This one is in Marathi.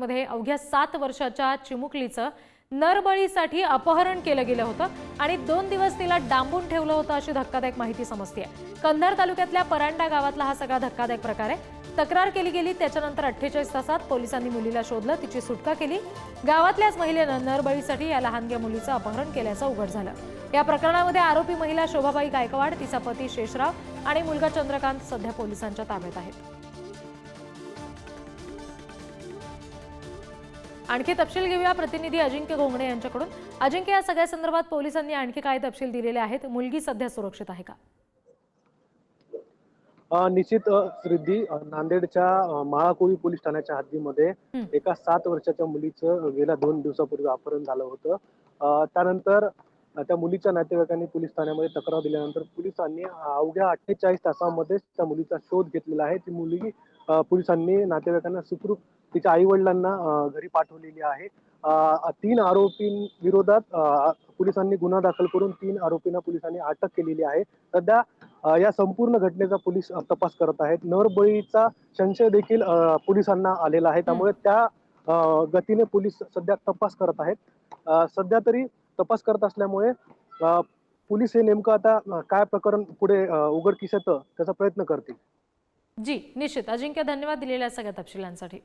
मध्ये अवघ्या सात वर्षाच्या चिमुकलीचं नरबळीसाठी अपहरण केलं गेलं होतं आणि दोन दिवस तिला डांबून ठेवलं होतं अशी धक्कादायक माहिती समजते कंधार तालुक्यातल्या परांडा गावातला हा सगळा धक्कादायक प्रकार आहे. तक्रार केली गेली त्याच्यानंतर अठ्ठेचाळीस तासात पोलिसांनी मुलीला शोधलं तिची सुटका केली. गावातल्याच महिलेनं नरबळीसाठी या लहानग्या मुलीचं अपहरण केल्याचं उघड झालं. या प्रकरणामध्ये आरोपी महिला शोभाबाई गायकवाड तिचा पती शेषराव आणि मुलगा चंद्रकांत सध्या पोलिसांच्या ताब्यात आहेत. आणखी तपशील घेऊया. प्रतिनिधी अजिंक्य घोंगडे यांच्याकडून. अजिंक्य या सगळ्या संदर्भात पोलिसांनी आणखी काय तपशील दिलेले आहेत? मुलगी सध्या सुरक्षित आहे का? निश्चित रिद्धी नांदेडच्या अ, महाकोळी पोलीस ठाण्याच्या हद्दीमध्ये. एका सात वर्षाच्या मुलीचं गेल्या दोन दिवसापूर्वी अपहरण झालं होतं. त्यानंतर त्या मुलीच्या नातेवाईकांनी पोलीस ठाण्यामध्ये तक्रार दिल्यानंतर पोलिसांनी अवघ्या अठ्ठेचाळीस तासामध्येच त्या मुलीचा शोध घेतलेला आहे. ती मुलगी पोलिसांनी नातेवाईकांना सुखरूप तिच्या आई वडिलांना घरी पाठवलेली आहे. तीन आरोपींविरोधात विरोधात पोलिसांनी गुन्हा दाखल करून तीन आरोपींना पोलिसांनी अटक केलेली आहे. सध्या या संपूर्ण घटनेचा पोलीस तपास करत आहेत. नरबळीचा संशय देखील पोलिसांना आलेला आहे. त्यामुळे त्या गतीने पोलीस सध्या तपास करत आहेत. सध्या तरी तपास करत असल्यामुळे पोलीस हे नेमकं आता काय प्रकरण पुढे उघडकीस येतं त्याचा प्रयत्न करतील. जी निश्चित. अजिंक्य धन्यवाद दिलेल्या सगळ्या तपशिलांसाठी.